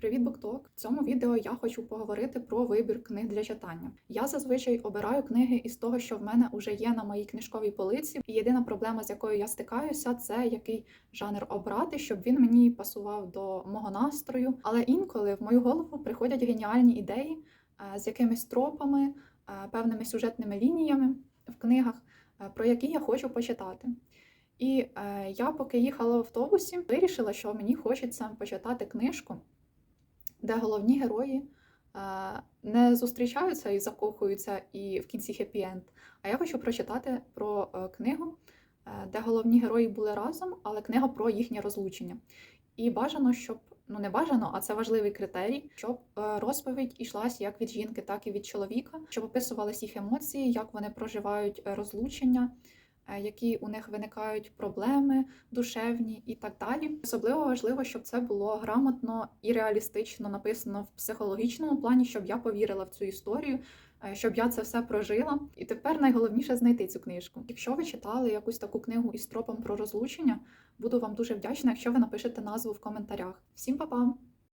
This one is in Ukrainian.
Привіт, Букток! В цьому відео я хочу поговорити про вибір книг для читання. Я зазвичай обираю книги із того, що в мене вже є на моїй книжковій полиці. І єдина проблема, з якою я стикаюся, це який жанр обрати, щоб він мені пасував до мого настрою. Але інколи в мою голову приходять геніальні ідеї е, з якимись тропами, е, певними сюжетними лініями в книгах, е, про які я хочу почитати. І я, поки їхала в автобусі, вирішила, що мені хочеться почитати книжку, де головні герої е, не зустрічаються і закохуються і в кінці хеппі-енд. А я хочу прочитати про е, книгу, е, де головні герої були разом, але книга про їхнє розлучення. І бажано, щоб ну не бажано, а це важливий критерій, щоб розповідь ішлась як від жінки, так і від чоловіка, щоб описувались їх емоції, як вони проживають розлучення, які у них виникають проблеми душевні і так далі. Особливо важливо, щоб це було грамотно і реалістично написано в психологічному плані, щоб я повірила в цю історію. е, Щоб я це все прожила, і тепер найголовніше знайти цю книжку. Якщо ви читали якусь таку книгу із тропом про розлучення, буду вам дуже вдячна, якщо ви напишете назву в коментарях. Всім па-па!